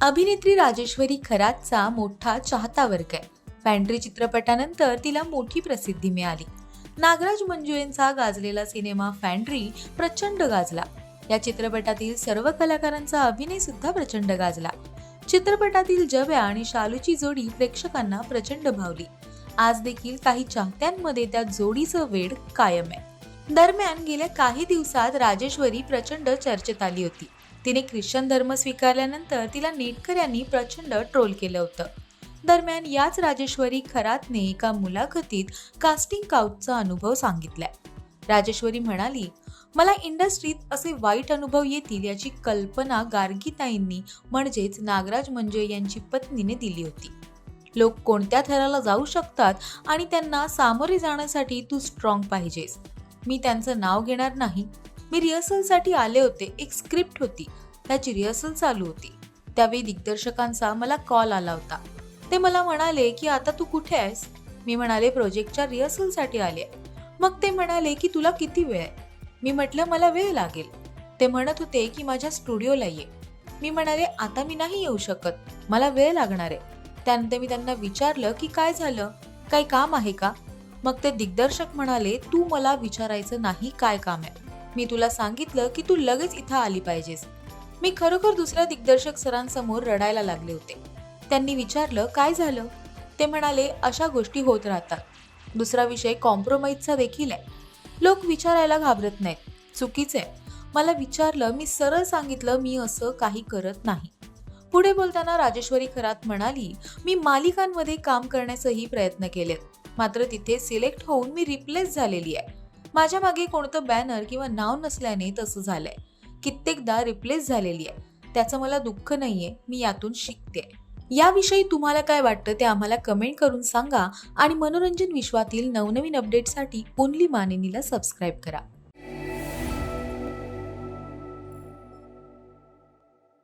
अभिनेत्री राजेश्वरी खरातचा मोठा चाहता वर्ग आहे. पॅन्ट्री चित्रपटानंतर तिला मोठी प्रसिद्धी मिळाली. नागराज मंजुळेंचा गाजलेला सिनेमा फॅन्ड्री प्रचंड गाजला. या चित्रपटातील सर्व कलाकारांचा अभिनय सुद्धा प्रचंड गाजला. चित्रपटातील जव्या आणि शालूची जोडी प्रेक्षकांना प्रचंड भावली. आज देखील काही चाहत्यांमध्ये त्या जोडीचं वेड कायम आहे. दरम्यान गेल्या काही दिवसात राजेश्वरी प्रचंड चर्चेत आली होती. तिने ख्रिश्चन धर्म स्वीकारल्यानंतर तिला नेटकऱ्यांनी प्रचंड ट्रोल केलं होतं. दरम्यान याच राजेश्वरी खरातने एका मुलाखतीत कास्टिंग काउटचा अनुभव सांगितलाय. राजेश्वरी म्हणाली मला इंडस्ट्रीत असे वाईट अनुभव येतील याची कल्पना गार्गीताईंनी म्हणजेच नागराज मंजुळे यांची पत्नीने दिली होती. लोक कोणत्या थराला जाऊ शकतात आणि त्यांना सामोरे जाण्यासाठी तू स्ट्रॉंग पाहिजेस. मी त्यांचं नाव घेणार नाही. मी रिहर्सलसाठी आले होते. एक स्क्रिप्ट होती. त्याची रिहर्सल चालू होती. त्यावेळी दिग्दर्शकांचा मला कॉल आला होता. ते मला म्हणाले की आता तू कुठे आहेस? मी म्हणाले प्रोजेक्टच्या रिहर्सलसाठी आले मग ते म्हणाले की तुला किती वेळ आहे? मी म्हटलं मला वेळ लागेल. ते म्हणत होते की माझ्या स्टुडिओला ये. मी म्हणाले आता मी नाही येऊ शकत. मला वेळ लागणार आहे. त्यानंतर मी त्यांना विचारलं की काय झालं? काही काम आहे का? मग ते दिग्दर्शक म्हणाले तू मला विचारायचं नाही काय काम आहे. मी तुला सांगितलं की तू लगेच इथं आली पाहिजेस. मी खरोखर दुसऱ्या दिग्दर्शक सरांसमोर रडायला लागले होते. त्यांनी विचारलं काय झालं? ते म्हणाले अशा गोष्टी होत राहतात. दुसरा विषय कॉम्प्रोमाइजचा देखील आहे. लोक विचारायला घाबरत नाहीत. चुकीचे आहे. मला विचारलं मी सरळ सांगितलं मी असं काही करत नाही. पुढे बोलताना राजेश्वरी खरात म्हणाली मी मालिकांमध्ये काम करण्याचाही प्रयत्न केलेत. मात्र तिथे सिलेक्ट होऊन मी रिप्लेस झालेली आहे. माझ्या मागे कोणतं बॅनर किंवा नाव नसल्याने तसं झालंय. कित्येकदा रिप्लेस झालेली आहे. त्याचं मला दुःख नाहीये. मी यातून शिकते. याविषयी तुम्हाला काय वाटतं ते आम्हाला कमेंट करून सांगा आणि मनोरंजन विश्वातील नवनवीन अपडेटसाठी ओनली मानिनीला सबस्क्राईब करा.